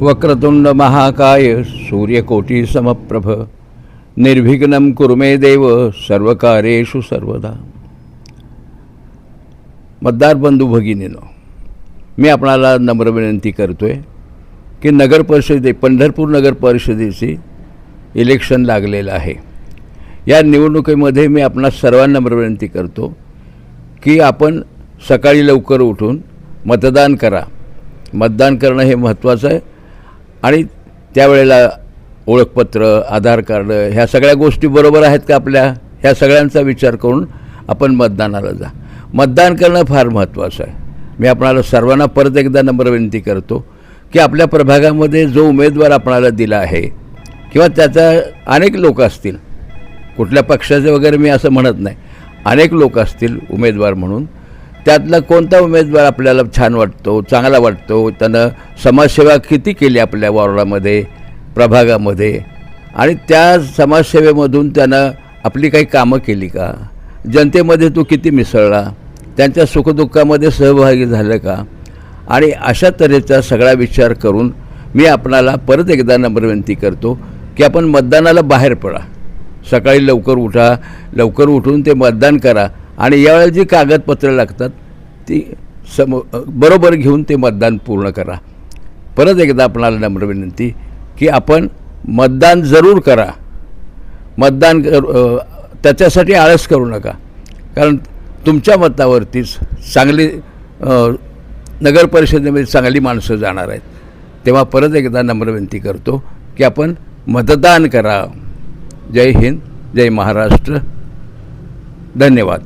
वक्रतुंड महाकाय सूर्यकोटी समप्रभ निर्विघ्नम कुर्मे देव सर्वकार्येषु सर्वदा। मतदार बंधू भगिनीनो मी आपणाला नम्र विनंती करतो आहे की नगर परिषदे पंढरपूर नगर परिषदेची इलेक्शन लागलेलं आहे. या निवडणुकीमध्ये मी आपणा सर्वांना नम्र विनंती करतो की आपण सकाळी लवकर उठून मतदान करा. मतदान करणं हे महत्त्वाचं आहे. आणि त्यावेळेला ओळखपत्र आधार कार्ड ह्या सगळ्या गोष्टी बरोबर आहेत का आपल्या? ह्या सगळ्यांचा विचार करून आपण मतदानाला जा. मतदान करणं फार महत्त्वाचं आहे. मी आपणाला सर्वांना परत एकदा नंबर विनंती करतो की आपल्या प्रभागामध्ये जो उमेदवार आपणाला दिला आहे किंवा त्याचा अनेक लोक असतील कुठल्या पक्षाचे वगैरे मी असं म्हणत नाही. अनेक लोक असतील उमेदवार म्हणून त्यातला कोणता उमेदवार आपल्याला छान वाटतो चांगला वाटतो त्यानं समाजसेवा किती केली आपल्या वॉर्डामध्ये प्रभागामध्ये? आणि त्या समाजसेवेमधून त्यानं आपली काही कामं केली का? जनतेमध्ये तो किती मिसळला? त्यांच्या सुखदुःखामध्ये सहभागी झालं का? आणि अशा तऱ्हेचा सगळा विचार करून मी आपणाला परत एकदा नम्र विनंती करतो की आपण मतदानाला बाहेर पडा. सकाळी लवकर उठा. लवकर उठून ते मतदान करा. आणि यावेळेला जी कागदपत्रं लागतात ती सम बरोबर घेऊन ते मतदान पूर्ण करा. परत एकदा आपणाला नम्र विनंती की आपण मतदान जरूर करा. मतदान कर त्याच्यासाठी आळस करू नका. कारण तुमच्या मतावरतीच चांगली नगरपरिषदेमध्ये नगर परिषदेमध्ये चांगली माणसं जाणार आहेत. तेव्हा परत एकदा नम्र विनंती करतो की आपण मतदान करा. जय हिंद जय महाराष्ट्र. धन्यवाद.